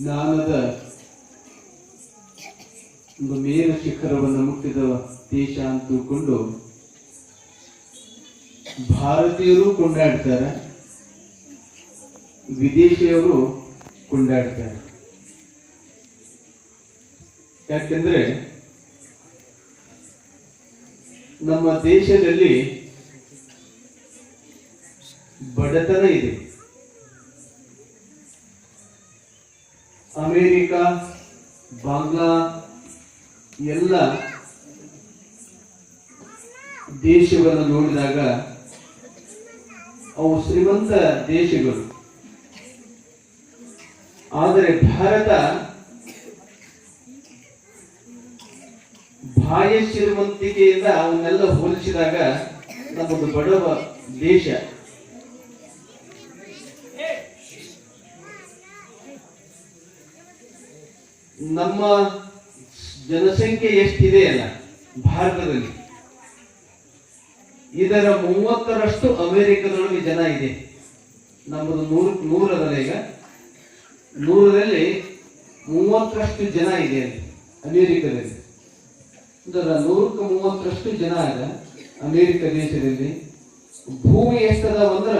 ಜ್ಞಾನದ ಒಂದು ಮೇಲ ಶಿಖರವನ್ನು ಮುಟ್ಟಿದ ದೇಶ ಅಂತ ತಿಳ್ಕೊಂಡು ಭಾರತೀಯರು ಕೊಂಡಾಡ್ತಾರೆ, ವಿದೇಶಿಯವರು ಕೊಂಡಾಡ್ತಾರೆ. ಯಾಕೆಂದ್ರೆ ನಮ್ಮ ದೇಶದಲ್ಲಿ ಬಡತನ ಇದೆ. ಅಮೇರಿಕ, ಬಾಂಗ್ಲಾ, ಎಲ್ಲ ದೇಶಗಳನ್ನು ನೋಡಿದಾಗ ಅವು ಶ್ರೀಮಂತ ದೇಶಗಳು. ಆದರೆ ಭಾರತ ಬಾಹ್ಯ ಶ್ರೀಮಂತಿಕೆಯಿಂದ ಅವನ್ನೆಲ್ಲ ಹೋಲಿಸಿದಾಗ ನಮ್ಮದು ಬಡವ ದೇಶ. ನಮ್ಮ ಜನಸಂಖ್ಯೆ ಎಷ್ಟಿದೆ ಅಲ್ಲ? ಭಾರತದಲ್ಲಿ. ಇದರ ಮೂವತ್ತರಷ್ಟು ಅಮೆರಿಕದೊಳಗೆ ಜನ ಇದೆ. ನಮ್ಮದು ನೂರು ನೂರದಲ್ಲ ಈಗ? ನೂರರಲ್ಲಿ ಮೂವತ್ತರಷ್ಟು ಜನ ಇದೆ ಅಲ್ಲಿ, ಅಮೆರಿಕದಲ್ಲಿ. ಇದರ ನೂರಕ್ಕೆ ಮೂವತ್ತರಷ್ಟು ಜನ ಇದೆ ಅಮೆರಿಕ ದೇಶದಲ್ಲಿ. ಭೂಮಿ ಎಷ್ಟದ ಅಂದ್ರ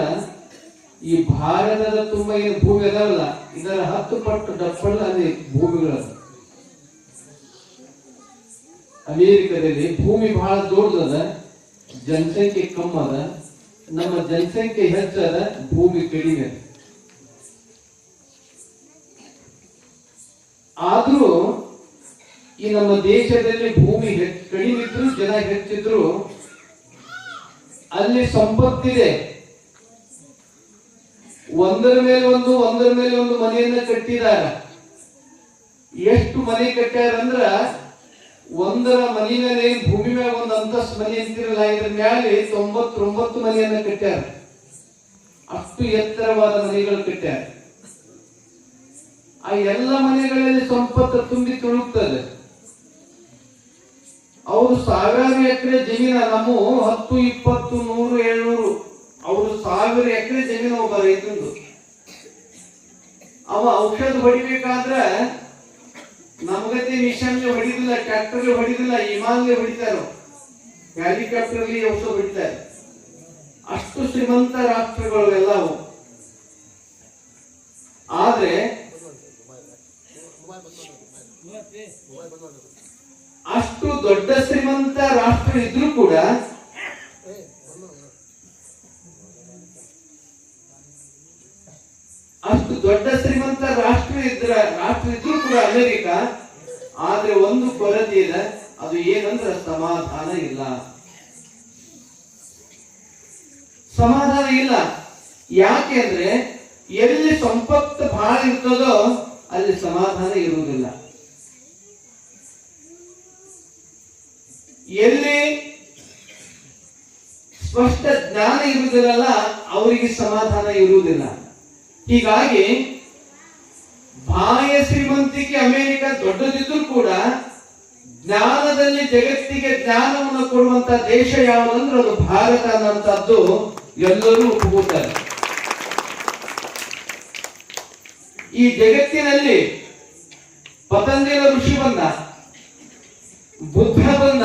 ಈ ಭಾರತದ ತುಂಬಾ ಏನು ಭೂಮಿ ಅದಾವಲ್ಲ, ಇದರ ಹತ್ತು ಪಟ್ಟು ಡಬ್ಬಳ ಅಲ್ಲಿ ಭೂಮಿಗಳ ಅಮೇರಿಕದಲ್ಲಿ ಭೂಮಿ ಬಹಳ ದೊಡ್ಡದ, ಜನಸಂಖ್ಯೆ ಕಮ್ಮಿ ಅದ ನಮ್ಮ ಜನಸಂಖ್ಯೆ ಹೆಚ್ಚದ ಭೂಮಿ ಕಡಿಮೆ. ಆದ್ರೂ ಈ ನಮ್ಮ ದೇಶದಲ್ಲಿ ಭೂಮಿ ಕಡಿಮೆ ಇದ್ರು, ಜನ ಹೆಚ್ಚಿದ್ರು ಅಲ್ಲಿ ಸಂಪತ್ತಿದೆ ಒಂದರ ಮೇಲೆ ಒಂದು, ಒಂದರ ಮೇಲೆ ಒಂದು ಮನೆಯನ್ನ ಕಟ್ಟಿದಾರ ಎಷ್ಟು ಮನೆ ಕಟ್ಟ್ಯಾರ ಅಂದ್ರ ಒಂದರ ಮನೆ ಮೇಲೆ ಭೂಮಿ ಮೇಲೆ ಒಂದು ಅಂತಸ್ತು ಮನೆ ಅಂತಿರಲ್ಲ, ಇದ್ರ ಮೇಲೆ ತೊಂಬತ್ತೊಂಬತ್ತು ಮನೆಯನ್ನ ಕಟ್ಟ್ಯಾರ. ಅಷ್ಟು ಎತ್ತರವಾದ ಮನೆಗಳು ಕಟ್ಟ್ಯಾರ. ಆ ಎಲ್ಲ ಮನೆಗಳಲ್ಲಿ ಸಂಪತ್ತು ತುಂಬಿ ತುಳುಕ್ತದೆ ಅವರು ಸಾವಿರಾರು ಎಕರೆ ಜಮೀನ, ನಮ್ಮ ಹತ್ತು, ಇಪ್ಪತ್ತು ನೂರು ಏಳ್ನೂರು ಅವರು ಸಾವಿರ ಎಕರೆ ಜಮೀನು ಒಬ್ಬ ರೈತಂದು ಅವ ಔಷಧ ಹೊಡಿಬೇಕಾದ್ರ ನಮ್ಗತಿ ಮಿಷನ್ ಹೊಡಿದಿಲ್ಲ, ಟ್ರ್ಯಾಕ್ಟರ್ಗೆ ಹೊಡಿದಿಲ್ಲ ಗೆ ಹೊಡಿತಾರ ಹೆಲಿಕಾಪ್ಟರ್ ಔಷಧ ಹೊಡಿತಾರೆ. ಅಷ್ಟು ಶ್ರೀಮಂತ ರಾಷ್ಟ್ರಗಳು ಎಲ್ಲವು ಆದ್ರೆ ಅಷ್ಟು ದೊಡ್ಡ ಶ್ರೀಮಂತ ರಾಷ್ಟ್ರ ಇದ್ರೂ ಕೂಡ ಅಷ್ಟು ದೊಡ್ಡ ಶ್ರೀಮಂತ ರಾಷ್ಟ್ರ ಇದ್ರ, ರಾಷ್ಟ್ರ ಇದ್ರೂ ಕೂಡ ಅಮೆರಿಕ. ಆದ್ರೆ ಒಂದು ಕೊರತೆ ಇದೆ, ಅದು ಏನಂದ್ರ ಸಮಾಧಾನ ಇಲ್ಲ. ಸಮಾಧಾನ ಇಲ್ಲ. ಯಾಕೆ ಅಂದ್ರೆ ಎಲ್ಲಿ ಸಂಪತ್ತು ಬಹಳ ಇರ್ತದೋ ಅಲ್ಲಿ ಸಮಾಧಾನ ಇರುವುದಿಲ್ಲ. ಎಲ್ಲಿ ಸ್ಪಷ್ಟ ಜ್ಞಾನ ಇರುವುದಿಲ್ಲಲ್ಲ, ಅವರಿಗೆ ಸಮಾಧಾನ ಇರುವುದಿಲ್ಲ. ಹೀಗಾಗಿ ಬಾಹ್ಯ ಶ್ರೀಮಂತಿಕೆ ಅಮೆರಿಕ ದೊಡ್ಡದಿದ್ರೂ ಕೂಡ ಜ್ಞಾನದಲ್ಲಿ ಜಗತ್ತಿಗೆ ಜ್ಞಾನವನ್ನು ಕೊಡುವಂತ ದೇಶ ಯಾವುದಂದ್ರೆ ಅದು ಭಾರತ ಅನ್ನುವಂಥದ್ದು ಎಲ್ಲರೂ ಒಪ್ಪುತ್ತಾರೆ ಈ ಜಗತ್ತಿನಲ್ಲಿ ಪತಂಜಲ ಋಷಿ ಬಂದ, ಬುದ್ಧ ಬಂದ,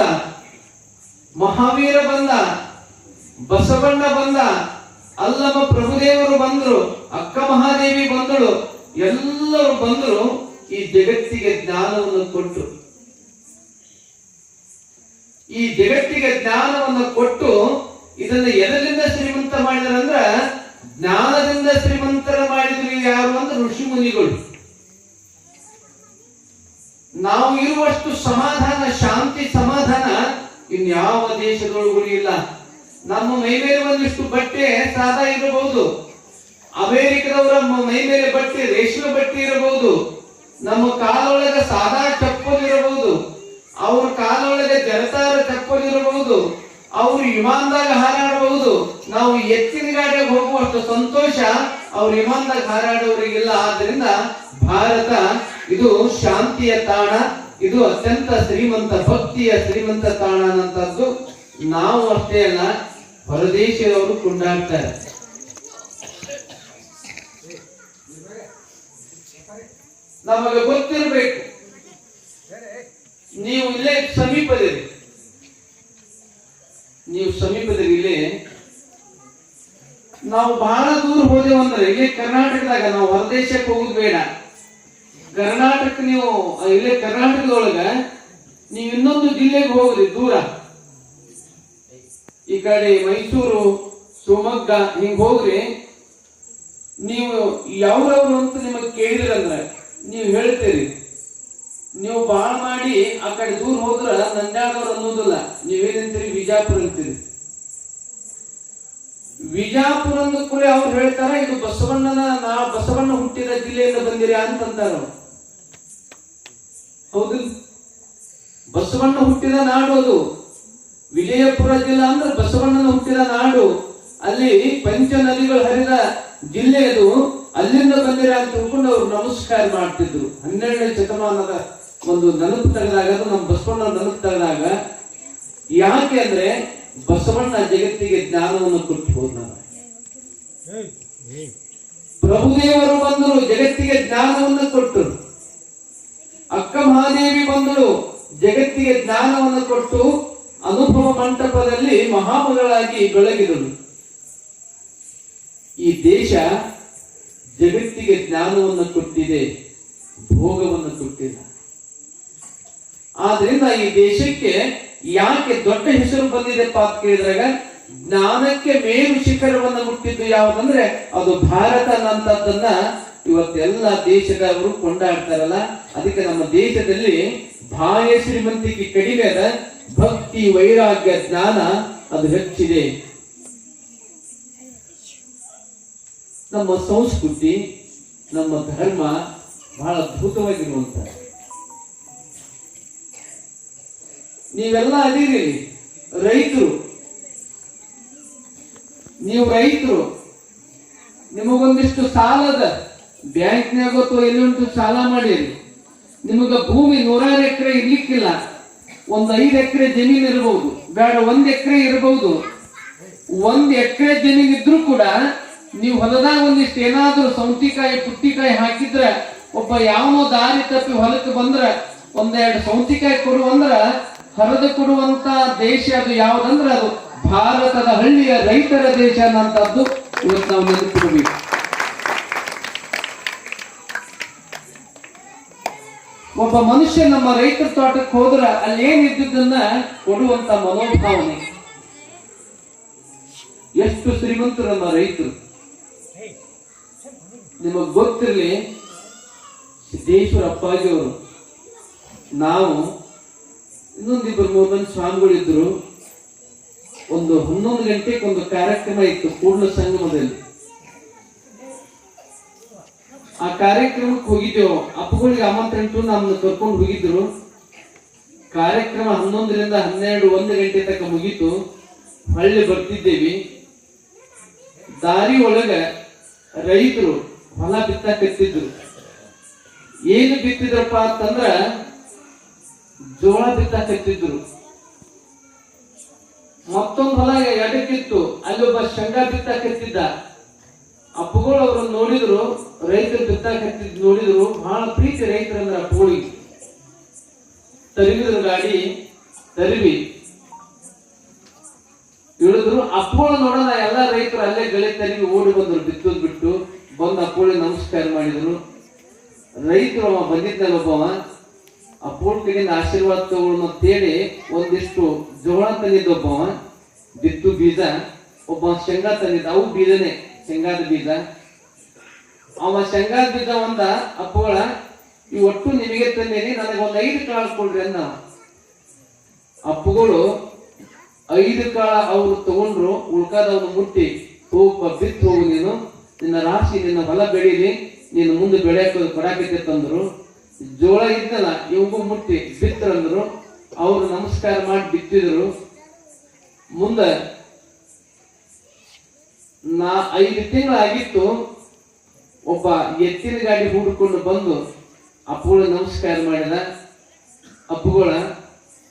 ಮಹಾವೀರ ಬಂದ, ಬಸವಣ್ಣ ಬಂದ ಅಲ್ಲಮ ಪ್ರಭುದೇವರು ಬಂದ್ರು. ಅಕ್ಕ ಮಹಾದೇವಿ ಬಂದಳು. ಎಲ್ಲರೂ ಬಂದರು ಈ ಜಗತ್ತಿಗೆ ಜ್ಞಾನವನ್ನು ಕೊಟ್ಟು. ಈ ಜಗತ್ತಿಗೆ ಜ್ಞಾನವನ್ನು ಕೊಟ್ಟು ಇದನ್ನು ಎದರಿಂದ ಶ್ರೀಮಂತ ಮಾಡಿದ್ರಂದ್ರ, ಜ್ಞಾನದಿಂದ ಶ್ರೀಮಂತರ ಮಾಡಿದ್ರು ಯಾರು ಅಂದ್ರೆ ಋಷಿ ಮುನಿಗಳು. ನಾವು ಇರುವಷ್ಟು ಸಮಾಧಾನ, ಶಾಂತಿ, ಸಮಾಧಾನ ಇನ್ಯಾವ ದೇಶದೊಳಗೂ ಇಲ್ಲ. ನಮ್ಮ ಮೇಲೆ ಒಂದಿಷ್ಟು ಬಟ್ಟೆ ಸಾದಾ ಇರಬಹುದು. ಅಮೆರಿಕದವರ ಮ- ಮೇಲೆ ಬಟ್ಟೆ, ರೇಷ್ಮೆ ಬಟ್ಟೆ ಇರಬಹುದು. ನಮ್ಮ ಕಾಲೊಳಗೆ ಸಾದಾ ಚಪ್ಪಲ್ ಇರಬಹುದು. ಅವ್ರ ಕಾಲೊಳಗೆ ಜನತಾರ ಚಪ್ಪಲ್ ಇರಬಹುದು. ಅವ್ರು ವಿಮಾನದಾಗ ಹಾರಾಡಬಹುದು. ನಾವು ಎತ್ತಿನ ಗಾಡಿಯಾಗ ಹೋಗುವಷ್ಟು ಸಂತೋಷ ಅವ್ರ ವಿಮಾನದಾಗ ಹಾರಾಡೋರಿಗಿಲ್ಲ ಆದ್ರಿಂದ ಭಾರತ ಇದು ಶಾಂತಿಯ ತಾಣ. ಇದು ಅತ್ಯಂತ ಶ್ರೀಮಂತ, ಭಕ್ತಿಯ ಶ್ರೀಮಂತ ತಾಣ ಅನ್ನಂಥದ್ದು ನಾವು ಅಷ್ಟೇ ಅಲ್ಲ ಹೊರದೇಶದವರು ಕೊಂಡಾಡ್ತಾರೆ. ನಮಗೆ ಗೊತ್ತಿರಬೇಕು. ನೀವು ಇಲ್ಲೇ ಸಮೀಪದಿರಿ ನೀವು ಸಮೀಪದಲ್ಲಿ ಇಲ್ಲಿ. ನಾವು ಬಹಳ ದೂರ ಹೋದೆವು ಅಂದ್ರೆ ಇಲ್ಲಿ ಕರ್ನಾಟಕದಾಗ ನಾವು ಹೊರದೇಶಕ್ಕೆ ಹೋಗುದು ಬೇಡ. ಕರ್ನಾಟಕ ನೀವು ಇಲ್ಲೇ ಕರ್ನಾಟಕದೊಳಗ ನೀವು ಇನ್ನೊಂದು ಜಿಲ್ಲೆಗೆ ಹೋಗ್ರಿ ದೂರ. ಈ ಕಡೆ ಮೈಸೂರು, ಶಿವಮೊಗ್ಗ ಹಿಂಗ್ ಹೋಗ್ರಿ. ನೀವು ಯಾವ್ದವ್ರು ಅಂತ ನಿಮಗೆ ಕೇಳಿದ್ರಂದ್ರ ನೀವು ಹೇಳ್ತೀರಿ. ನೀವು ಬಾಳ್ ಮಾಡಿ ಆ ಕಡೆ ದೂರ ಹೋದ್ರ ನಂಜಾದವ್ರು ಅನ್ನೋದಿಲ್ಲ. ನೀವೇನಂತೀರಿ? ವಿಜಾಪುರ ಅಂತೀರಿ. ವಿಜಾಪುರ ಅಂದ ಕೂಡ ಅವ್ರು ಹೇಳ್ತಾರ, ಇದು ಬಸವಣ್ಣನ, ನಾ ಬಸವಣ್ಣ ಹುಟ್ಟಿದ ಜಿಲ್ಲೆಯಿಂದ ಬಂದಿರಿ ಅವ್ರು. ಹೌದು. ಬಸವಣ್ಣ ಹುಟ್ಟಿದ ನಾಡು ಅದು. ವಿಜಯಪುರ ಜಿಲ್ಲಾ ಅಂದ್ರೆ ಬಸವಣ್ಣನ ಹುಟ್ಟಿದ ನಾಡು. ಅಲ್ಲಿ ಪಂಚ ನದಿಗಳು ಹರಿದ ಜಿಲ್ಲೆ ಅದು. ಅಲ್ಲಿಂದ ಬಂದಿರ ಅಂತ ತಿಳ್ಕೊಂಡು ಅವ್ರು ನಮಸ್ಕಾರ ಮಾಡ್ತಿದ್ರು. ಹನ್ನೆರಡನೇ ಶತಮಾನದ ಒಂದು ನೆನಪು ತೆಗೆದಾಗ ನಮ್ಮ ಬಸವಣ್ಣ ನೆನಪು ತೆಗೆದಾಗ, ಯಾಕೆ ಅಂದ್ರೆ ಬಸವಣ್ಣ ಜಗತ್ತಿಗೆ ಜ್ಞಾನವನ್ನು ಕೊಟ್ಟು ಹೋದ ಪ್ರಭುದೇವರು ಬಂದರು, ಜಗತ್ತಿಗೆ ಜ್ಞಾನವನ್ನು ಕೊಟ್ಟರು. ಅಕ್ಕ ಮಹಾದೇವಿ ಬಂದರು, ಜಗತ್ತಿಗೆ ಜ್ಞಾನವನ್ನು ಕೊಟ್ಟು ಅನುಭವ ಮಂಟಪದಲ್ಲಿ ಮಹಾಮಗಳಾಗಿ ಬೆಳಗಿದರು ಈ ದೇಶ ಜಗತ್ತಿಗೆ ಜ್ಞಾನವನ್ನು ಕೊಟ್ಟಿದೆ, ಭೋಗವನ್ನು ಕೊಟ್ಟಿಲ್ಲ. ಆದ್ರಿಂದ ಈ ದೇಶಕ್ಕೆ ಯಾಕೆ ದೊಡ್ಡ ಹೆಸರು ಬಂದಿದೆಪ್ಪ ಅಂತ ಕೇಳಿದಾಗ ಜ್ಞಾನಕ್ಕೆ ಮೇಲು ಶಿಖರವನ್ನು ಮುಟ್ಟಿದ್ದು ಯಾವುದಂದ್ರೆ, ಅದು ಭಾರತ ನಂತದ್ದನ್ನ ಇವತ್ತೆಲ್ಲ ದೇಶದವರು ಕೊಂಡಾಡ್ತಾರಲ್ಲ, ಅದಕ್ಕೆ ನಮ್ಮ ದೇಶದಲ್ಲಿ ಬಾಹ್ಯ ಶ್ರೀಮಂತಿಕೆ ಕಡಿಮೆ ಅದ, ಭಕ್ತಿ, ವೈರಾಗ್ಯ, ಜ್ಞಾನ ಅದು ಹೆಚ್ಚಿದೆ. ನಮ್ಮ ಸಂಸ್ಕೃತಿ, ನಮ್ಮ ಧರ್ಮ ಬಹಳ ಅದ್ಭುತವಾಗಿರುವಂತ ನೀವೆಲ್ಲ ಅದೀರಿ, ರೈತರು. ನೀವು ರೈತರು. ನಿಮಗೊಂದಿಷ್ಟು ಸಾಲದ ಬ್ಯಾಂಕ್ನಾಗ ಅಥವಾ ಎಲ್ಲುಂಟು ಸಾಲ ಮಾಡಿರಿ. ನಿಮಗ ಭೂಮಿ ನೂರಾರು ಎಕರೆ ಇರ್ಲಿಕ್ಕಿಲ್ಲ. ಒಂದ್ ಐದು ಎಕರೆ ಜಮೀನು ಇರಬಹುದು ಬೇಡ, ಒಂದ್ ಎಕರೆ ಇರಬಹುದು ಒಂದ್ ಎಕರೆ ಜಮೀನ್ ಇದ್ರೂ ಕೂಡ ನೀವು ಹೊಲದಾಗ ಒಂದಿಷ್ಟು ಏನಾದ್ರೂ ಸೌತಿಕಾಯಿ, ಪುಟ್ಟಿಕಾಯಿ ಹಾಕಿದ್ರ ಒಬ್ಬ ಯಾವನೋ ದಾರಿ ತಪ್ಪಿ ಹೊಲಕ್ಕೆ ಬಂದ್ರ ಒಂದೆರಡು ಸೌತಿಕಾಯಿ ಕೊಡು ಅಂದ್ರ ಹರಿದು ಕೊಡುವಂತ ದೇಶ ಅದು ಯಾವ್ದಂದ್ರ ಅದು ಭಾರತದ ಹಳ್ಳಿಯ ರೈತರ ದೇಶ ಅನ್ನಂತದ್ದು ಇವತ್ತು ನಾವು ನೆನಪಿಡಬೇಕು ಒಬ್ಬ ಮನುಷ್ಯ ನಮ್ಮ ರೈತರ ತೋಟಕ್ಕೆ ಹೋದ್ರ ಅಲ್ಲಿ ಏನಿದ್ದುದನ್ನ ಕೊಡುವಂತ ಮನೋಭಾವನೆ. ಎಷ್ಟು ಶ್ರೀಮಂತರು ನಮ್ಮ ರೈತರು. ನಿಮಗ್ ಗೊತ್ತಿರಲಿ, ಸಿದ್ದೇಶ್ವರ ಅಪ್ಪಾಜಿ ಅವರು. ನಾವು ಇನ್ನೊಂದಿಬ್ಬರು ಮೂರು ಮಂದಿ ಸ್ವಾಮಿಗಳಿದ್ರು. ಒಂದು ಹನ್ನೊಂದು ಗಂಟೆಗೆ ಒಂದು ಕಾರ್ಯಕ್ರಮ ಇತ್ತು ಪೂರ್ಣ ಸಂಗಮದಲ್ಲಿ. ಆ ಕಾರ್ಯಕ್ರಮಕ್ಕೆ ಹೋಗಿದ್ದೆವು. ಅಪ್ಪಗಳಿಗೆ ಆಮಂತ್ರಣ ನಮ್ಮನ್ನ ಕರ್ಕೊಂಡು ಹೋಗಿದ್ರು. ಕಾರ್ಯಕ್ರಮ ಹನ್ನೊಂದರಿಂದ ಹನ್ನೆರಡು, ಒಂದು ಗಂಟೆ ತನಕ ಮುಗೀತು. ಹಳ್ಳಿ ಬರ್ತಿದ್ದೇವೆ. ದಾರಿ ಒಳಗೆ ರೈತರು ಹೊಲ ಬಿತ್ತಕತ್ತಿದ್ರು ಏನು ಬಿತ್ತಿದ್ರಪ್ಪ ಅಂತಂದ್ರ ಜೋಳ ಬಿತ್ತಕತ್ತಿದ್ರು ಮತ್ತೊಂದು ಹೊಲ ಎಡಕ್ಕಿತ್ತು, ಅಲ್ಲಿ ಒಬ್ಬ ಶೇಂಗಾ ಬಿತ್ತಕತ್ತಿದ್ದ ಅಪ್ಪುಗಳು ಅವ್ರನ್ನ ನೋಡಿದ್ರು, ರೈತರು ಬಿತ್ತಾಕತ್ತಿದ್ ನೋಡಿದ್ರು ಬಹಳ ಪ್ರೀತಿ ರೈತರಂದ್ರ ಅಪ್ಪುಗಳಿಗೆ ತರಿವಿದ್ರು ಗಾಡಿ, ತರಿವಿ. ಇಳಿದ್ರು, ಅಪ್ಪುಗಳು ನೋಡೋಣ ಎಲ್ಲ ರೈತರು ಅಲ್ಲೇ ಗಳೆ ತರಿವಿ ಓಡಿ ಬಂದ್ರು, ಬಿತ್ತದ್ ಬಿಟ್ಟು. ಬಂದು ಅಪ್ಪಗಳಿಗೆ ನಮಸ್ಕಾರ ಮಾಡಿದರು. ರೈತರು ಅವ ಬಂದಿದ್ದ ಆ ಕಡೆಯಿಂದ ಆಶೀರ್ವಾದ ತಗೊಳ್ಳೋಣ ಅಂತೇಳಿ ಒಂದಿಷ್ಟು ಜೋಳ ತಂದಿದ್ದ ಒಬ್ಬವ. ಬಿತ್ತು ಬೀಜ. ಒಬ್ಬ ಶೇಂಗಾ ತಂದಿದ್ದ. ಅವು ಬೀಜನೇ, ಶೇಂಗಾದ ಬೀಜ. ಅವ ಶೇಂಗಾದ ಬೀಜ ಒಂದ, ಅಪ್ಪಗಳ, ಈ ಒಟ್ಟು ನಿಮಗೆ ತಂದೇನಿ, ನನಗೆ ಒಂದು ಐದು ಕಾಳು ಕೊಡ್ರಿ ಅನ್ನ. ಅಪ್ಪಗಳು ಐದು ಕಾಳ ಅವರು ತಗೊಂಡ್ರು ಉಳ್ಕಾದವನು ಮುಟ್ಟಿ ಹೋಗ ಬಿತ್ತು ಹೋಗು ನೀನು. ನಿನ್ನ ರಾಶಿ, ನಿನ್ನ ಹೊಲ ಬೆಳೀಲಿ ನೀನು ಮುಂದೆ ಬೆಳೆಯಕ್ಕೆ ಕೊಡಾಕಿದ್ದೆ ತಂದ್ರು. ಜೋಳ ಇದ್ದಲ್ಲ, ಇವಗೂ ಮುಟ್ಟಿ ಬಿತ್ತರಂದ್ರು ಅವರು ನಮಸ್ಕಾರ ಮಾಡಿ ಬಿತ್ತಿದ್ರು. ಮುಂದೆ ನಾ ಐದು ತಿಂಗಳಾಗಿತ್ತು, ಒಬ್ಬ ಎತ್ತಿನ ಗಾಡಿ ಹುಡುಕೊಂಡು ಬಂದು ಅಪ್ಪುಗಳ ನಮಸ್ಕಾರ ಮಾಡಿದ. ಅಪ್ಪುಗಳ,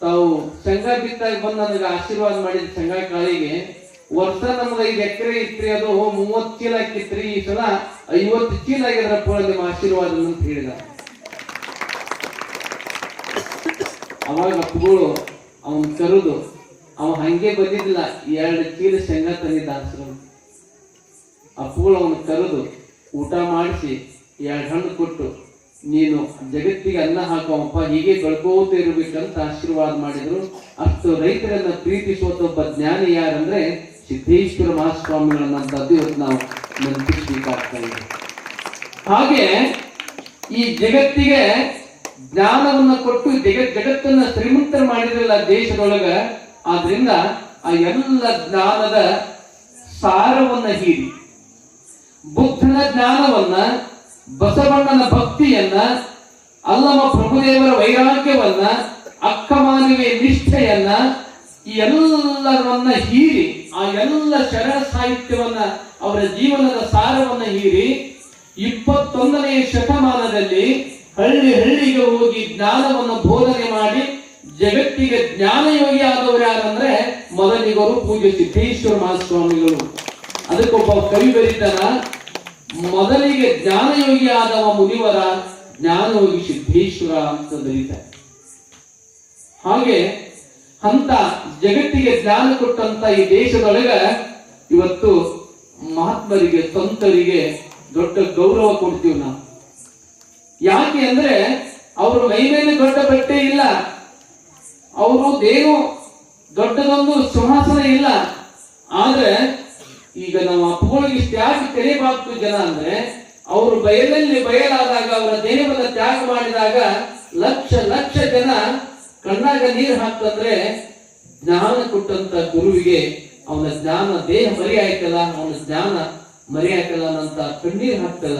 ತಾವು ಶಂಗ ಬಿತ್ತಾಗ ಬಂದ ನನಗೆ ಆಶೀರ್ವಾದ ಮಾಡಿದ ಶೇಂಗಾ ಕಾಳಿಗೆ ವರ್ಷ ನಮ್ಗೆ ಐದು ಎಕರೆ ಇತ್ರಿ, ಅದು ಮೂವತ್ ಚೀಲ ಹಾಕಿತ್ರಿ, ಈ ಸಲ ಐವತ್ತು ಚೀಲ ಆಗಿದ್ರಪ್ಪ ನಿಮ್ಮ ಆಶೀರ್ವಾದ ಅಂತ ಹೇಳಿದ. ಅವಾಗ ಅಪ್ಪಗಳು ಅವನ್ ಕರುದು, ಅವ ಹಂಗೆ ಬಂದಿದ್ದಿಲ್ಲ ಎರಡು ಚೀಲ ಶೇಂಗಾ ತಂದಿದ್ದ ಆಶ್ರಮ. ಅಪ್ಪಗಳು ಅವನು ಕರೆದು ಊಟ ಮಾಡಿಸಿ ಎರಡು ಹಣ್ಣು ಕೊಟ್ಟು, ನೀನು ಜಗತ್ತಿಗೆ ಅನ್ನ ಹಾಕುವಪ್ಪ ಹೀಗೆ ಕಳ್ಕೋತ ಇರಬೇಕಂತ ಆಶೀರ್ವಾದ ಮಾಡಿದ್ರು. ಅಷ್ಟು ರೈತರನ್ನ ಪ್ರೀತಿಸುವಂತ ಒಬ್ಬ ಜ್ಞಾನಿ ಯಾರಂದ್ರೆ ಸಿದ್ದೇಶ್ವರ ಮಹಾಸ್ವಾಮಿಗಳನ್ನಂಥದ್ದು ಇವತ್ತು ನಾವು ನೆನಪಿಸ್ಬೇಕಾಗ್ತಾ ಇದೆ. ಹಾಗೆ ಈ ಜಗತ್ತಿಗೆ ಜ್ಞಾನವನ್ನ ಕೊಟ್ಟು ಜಗತ್ ಜಗತ್ತನ್ನ ಶ್ರೀಮಂತರ ಮಾಡಿದ್ರಲ್ಲ ದೇಶದೊಳಗ, ಆದ್ರಿಂದ ಆ ಎಲ್ಲ ಜ್ಞಾನದ ಸಾರವನ್ನ ಹೀರಿ. ಬುದ್ಧನ ಜ್ಞಾನವನ್ನ, ಬಸವಣ್ಣನ ಭಕ್ತಿಯನ್ನ ಅಲ್ಲಮ ಪ್ರಭುದೇವರ ವೈರಾಗ್ಯವನ್ನ ಅಕ್ಕಮಾನವೇ ನಿಷ್ಠೆಯನ್ನ, ಈ ಎಲ್ಲವನ್ನ ಹೀರಿ ಆ ಎಲ್ಲ ಶರಣ ಸಾಹಿತ್ಯವನ್ನ, ಅವರ ಜೀವನದ ಸಾರವನ್ನ ಹೀರಿ ಇಪ್ಪತ್ತೊಂದನೆಯ ಶತಮಾನದಲ್ಲಿ ಹಳ್ಳಿ ಹಳ್ಳಿಗೆ ಹೋಗಿ ಜ್ಞಾನವನ್ನು ಬೋಧನೆ ಮಾಡಿ, ಜಗತ್ತಿಗೆ ಜ್ಞಾನಯೋಗಿ ಆದವರು ಯಾರಂದ್ರೆ ಮೊದಲಿಗರು ಪೂಜ್ಯ ಸಿದ್ದೇಶ್ವರ ಮಹಾಸ್ವಾಮಿಗಳು. ಅದಕ್ಕೊಬ್ಬ ಕವಿ ಬರೀತಾನ, ಮೊದಲಿಗೆ ಜ್ಞಾನಯೋಗಿ ಆದವ ಮುನಿವರ ಜ್ಞಾನಯೋಗಿ ಸಿದ್ದೇಶ್ವರ ಅಂತ ಬರೀತಾರೆ ಹಾಗೆ ಅಂತ ಜಗತ್ತಿಗೆ ಜ್ಞಾನ ಕೊಟ್ಟಂತ ಈ ದೇಶದೊಳಗ ಇವತ್ತು ಮಹಾತ್ಮರಿಗೆ, ಸಂತರಿಗೆ ದೊಡ್ಡ ಗೌರವ ಕೊಡ್ತೀವಿ ನಾವು. ಯಾಕೆ ಅಂದ್ರೆ ಅವರು ಮೈ ಮೇಲೆ ದೊಡ್ಡ ಬಟ್ಟೆ ಇಲ್ಲ. ಅವರು ದೇನು ದೊಡ್ಡದೊಂದು ಸಿಂಹಾಸನ ಇಲ್ಲ. ಆದ್ರೆ ಈಗ ನಾವು ಅಪ್ಪಗಳಿಗೆ ತ್ಯಾಗ ತೆರೆಬಾರ್ದು ಜನ ಅಂದ್ರೆ ಅವರು ಬಯಲಲ್ಲಿ ಬಯಲಾದಾಗ ಅವರ ದೇಹವನ್ನ ತ್ಯಾಗ ಮಾಡಿದಾಗ ಲಕ್ಷ ಲಕ್ಷ ಜನ ಕಣ್ಣಾಗ ನೀರು ಹಾಕ್ತಂದ್ರೆ ಜ್ಞಾನ ಕೊಟ್ಟಂತ ಗುರುವಿಗೆ ಅವನ ಜ್ಞಾನ ದೇಹ ಮರಿ ಆಯ್ತಲ್ಲ ಅವನ ಜ್ಞಾನ ಮರಿ ಆಯ್ತಲ್ಲ ಅಂತ ಕಣ್ಣೀರ್ ಹಾಕ್ತಲ್ಲ,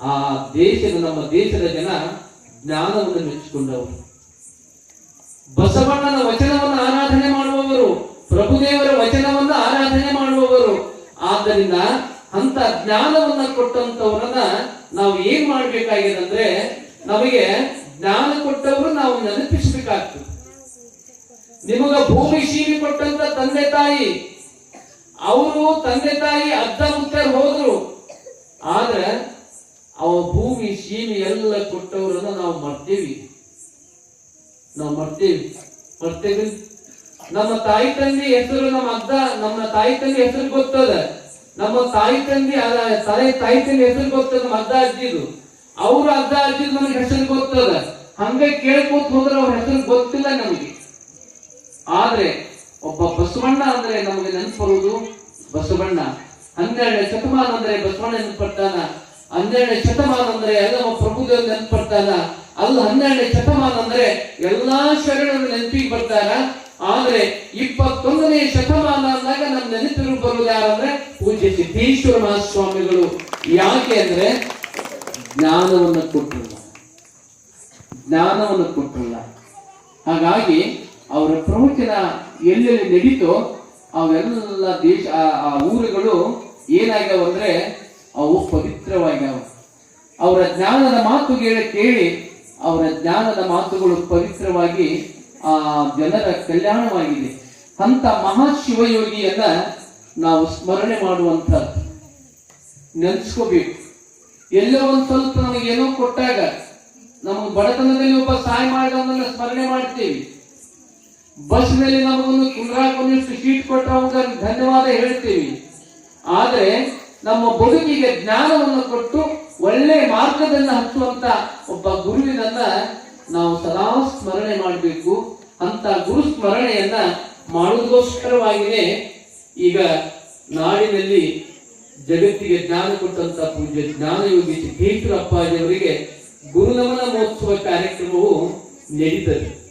ಆ ದೇಶದ ನಮ್ಮ ದೇಶದ ಜನ ಜ್ಞಾನವನ್ನು ಮೆಚ್ಚಿಕೊಂಡವರು. ಬಸವಣ್ಣನ ವಚನವನ್ನು ಆರಾಧನೆ ಮಾಡುವವರು, ಪ್ರಭುದೇವರ ವಚನವನ್ನು ಆರಾಧನೆ ಮಾಡುವವರು. ಆದ್ದರಿಂದ ಅಂತ ಜ್ಞಾನವನ್ನ ಕೊಟ್ಟಂತವರನ್ನ ನಾವು ಏನ್ ಮಾಡ್ಬೇಕಾಗಿದೆ ಅಂದ್ರೆ, ನಮಗೆ ಜ್ಞಾನ ಕೊಟ್ಟವರು ನಾವು ನೆನಪಿಸಬೇಕಾಗ್ತದೆ. ನಿಮಗ ಭೂಮಿ ಶೀವಿ ಕೊಟ್ಟಂತ ತಂದೆ ತಾಯಿ, ಅವರು ತಂದೆ ತಾಯಿ ಅರ್ಧ ಮುತ್ತರ್ ಹೋದ್ರು. ಆದ್ರೆ ಅವ ಭೂಮಿ ಸೀಮೆ ಎಲ್ಲ ಕೊಟ್ಟವರನ್ನ ನಾವು ಮರ್ತೇವಿ. ನಾವು ಮರ್ತೇವಿ. ಮರ್ತೇವಿ. ನಮ್ಮ ತಾಯಿ ತಂದೆ ಹೆಸರು ನಮ್ಮ ಅರ್ಧ ನಮ್ಮ ತಾಯಿ ತಂದೆ ಹೆಸರು ಗೊತ್ತದ? ನಮ್ಮ ತಾಯಿ ತಂದೆ ಅದ- ತಾಯಿ ತಂದೆ ಹೆಸರು ಗೊತ್ತದ? ನಮ್ಮ ಅರ್ಧ ಅಜ್ಜಿದು. ಅವ್ರ ಅರ್ಧ ಅರ್ಜಿದ್ ನಮಗೆ ಹೆಸರು ಗೊತ್ತದ. ಹಂಗೆ ಕೇಳ್ಕೊತ ಹೋದ್ರೆ ಅವ್ರ ಹೆಸರು ಗೊತ್ತಿಲ್ಲ ನಮಗೆ. ಆದ್ರೆ ಒಬ್ಬ ಬಸವಣ್ಣ ಅಂದ್ರೆ ನಮಗೆ ನೆನಪರುವುದು ಬಸವಣ್ಣ. ಹನ್ನೆರಡನೇ ಶತಮಾನ ಅಂದ್ರೆ ಬಸವಣ್ಣ ನೆನಪಡ್ತಾನ. ಹನ್ನೆರಡನೇ ಶತಮಾನ ಅಂದ್ರೆ ಎಲ್ಲ ಪ್ರಭುದೇವ್ ನೆನಪಡ್ತಾನ. ಅಲ್ಲ, ಹನ್ನೆರಡನೇ ಶತಮಾನ ಅಂದ್ರೆ ಎಲ್ಲಾ ಶರಣರು ನೆನಪಿಗೆ ಬರ್ತಾರ. ಆದ್ರೆ ಇಪ್ಪತ್ತೊಂದನೇ ಶತಮಾನ ಅಂದಾಗ ನಮ್ಮ ನೆನಪಿರು ಬರುವುದು ಯಾರಂದ್ರೆ ಪೂಜ್ಯ ಸಿದ್ದೇಶ್ವರ ಮಹಾಸ್ವಾಮಿಗಳು. ಯಾಕೆ ಅಂದ್ರೆ ಜ್ಞಾನವನ್ನು ಕೊಟ್ಟಿಲ್ಲ. ಜ್ಞಾನವನ್ನು ಕೊಟ್ಟಿಲ್ಲ. ಹಾಗಾಗಿ ಅವರ ಪ್ರವಚನ ಎಲ್ಲೆಲ್ಲಿ ನಡೀತೋ ಅವೆಲ್ಲ ದೇಶ, ಆ- ಊರುಗಳು ಏನಾಗ್ಯಾವ ಅಂದ್ರೆ ಅವು ಪವಿತ್ರವಾಗ್ಯಾವ. ಅವರ ಜ್ಞಾನದ ಮಾತು ಕೇಳಿ ಕೇಳಿ ಅವರ ಜ್ಞಾನದ ಮಾತುಗಳು ಪವಿತ್ರವಾಗಿ ಆ ಜನರ ಕಲ್ಯಾಣವಾಗಿದೆ. ಅಂತ ಮಹಾಶಿವಯೋಗಿಯನ್ನ ನಾವು ಸ್ಮರಣೆ ಮಾಡುವಂತ ನೆನ್ಸ್ಕೋಬೇಕು. ಎಲ್ಲೋ ಒಂದ್ ಸ್ವಲ್ಪ ನಮಗೆ ಏನೋ ಕೊಟ್ಟಾಗ ನಮಗೆ ಬಡತನದಲ್ಲಿ ಒಬ್ಬ ಸಹಾಯ ಮಾಡಿದವನ್ನೆಲ್ಲ ಸ್ಮರಣೆ ಮಾಡ್ತೀವಿ. ಬಸ್ನಲ್ಲಿ ನಮಗೊಂದು ಕುಂದ್ರಾಕೊಂದಿಷ್ಟು ಸೀಟ್ ಕೊಟ್ಟರೆ ಧನ್ಯವಾದ ಹೇಳ್ತೀವಿ. ಆದ್ರೆ ನಮ್ಮ ಬದುಕಿಗೆ ಜ್ಞಾನವನ್ನು ಕೊಟ್ಟು ಒಳ್ಳೆ ಮಾರ್ಗದನ್ನ ಹಚ್ಚುವಂತ ಒಬ್ಬ ಗುರುವಿನನ್ನ ನಾವು ಸದಾ ಸ್ಮರಣೆ ಮಾಡಬೇಕು. ಅಂತ ಗುರು ಸ್ಮರಣೆಯನ್ನ ಮಾಡುವುದಕ್ಕೋಸ್ಕರವಾಗಿಯೇ ಈಗ ನಾಡಿನಲ್ಲಿ ಜಗತ್ತಿಗೆ ಜ್ಞಾನ ಕೊಟ್ಟಂತ ಪೂಜ್ಯ ಜ್ಞಾನಯೋಗಿ ಸಿದ್ದೇಶ್ವರ ಅಪ್ಪಾಜಿಯವರಿಗೆ ಗುರುನಮನ ಮಹೋತ್ಸವ ಕಾರ್ಯಕ್ರಮವು ನಡೀತದೆ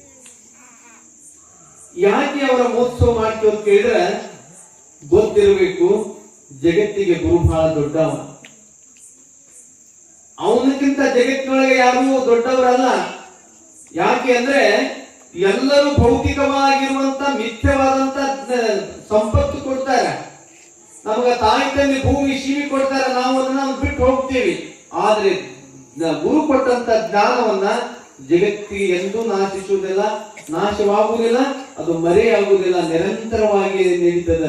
ಯಾಕೆ ಅವರ ಮಹೋತ್ಸವ ಮಾಡ್ತೀವಿ ಅಂತ ಕೇಳಿದ್ರೆ, ಗೊತ್ತಿರಬೇಕು, ಜಗತ್ತಿಗೆ ಗುರು ಬಹಳ ದೊಡ್ಡವ ಅವನಕ್ಕಿಂತ ಜಗತ್ತಿನೊಳಗೆ ಯಾರು ದೊಡ್ಡವರಲ್ಲ. ಯಾಕೆ ಅಂದ್ರೆ, ಎಲ್ಲರೂ ಭೌತಿಕವಾಗಿರುವಂತ ಮಿಥ್ಯವಾದಂತ ಸಂಪತ್ತು ಕೊಡ್ತಾರೆ. ನಮಗ ತಾಯಿ ತಂದೆ ಭೂಮಿ ಶಿವಿ ಕೊಡ್ತಾರೆ, ನಾವು ಅದನ್ನ ಬಿಟ್ಟು ಹೋಗ್ತೀವಿ. ಆದ್ರೆ ಗುರು ಕೊಟ್ಟಂತ ಜ್ಞಾನವನ್ನ ಜಗತ್ತಿ ಎಂದೂ ನಾಶಿಸುವುದಿಲ್ಲ ನಾಶವಾಗುವುದಿಲ್ಲ, ಅದು ಮರೆಯಾಗುವುದಿಲ್ಲ, ನಿರಂತರವಾಗಿ ನಿಂತದ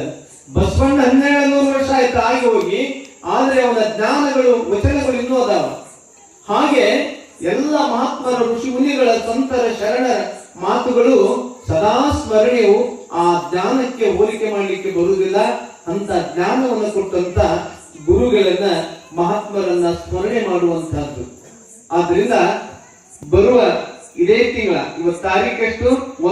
ಬಸವಣ್ಣ ಹನ್ನೆರಡು ನೂರು ವರ್ಷ ಆಯ್ತು ಆಗಿ ಹೋಗಿ, ಆದ್ರೆ ಅವನ ಜ್ಞಾನಗಳು, ವಚನಗಳು ಇನ್ನೂ ಅದಾವ. ಹಾಗೆ ಎಲ್ಲ ಮಹಾತ್ಮರ ಋಷಿ ಮುನಿಗಳ ಸಂತರ ಶರಣರ ಮಾತುಗಳು ಸದಾ ಸ್ಮರಣೆಯು ಆ ಜ್ಞಾನಕ್ಕೆ ಹೋಲಿಕೆ ಮಾಡಲಿಕ್ಕೆ ಬರುವುದಿಲ್ಲ. ಅಂತ ಜ್ಞಾನವನ್ನು ಕೊಟ್ಟಂತ ಗುರುಗಳನ್ನ ಮಹಾತ್ಮರನ್ನ ಸ್ಮರಣೆ ಮಾಡುವಂತಹದ್ದು. ಆದ್ರಿಂದ ಬರುವ ಇದೇ ತಿಂಗಳ ಇವತ್ತು ತಾರೀಕೆಷ್ಟು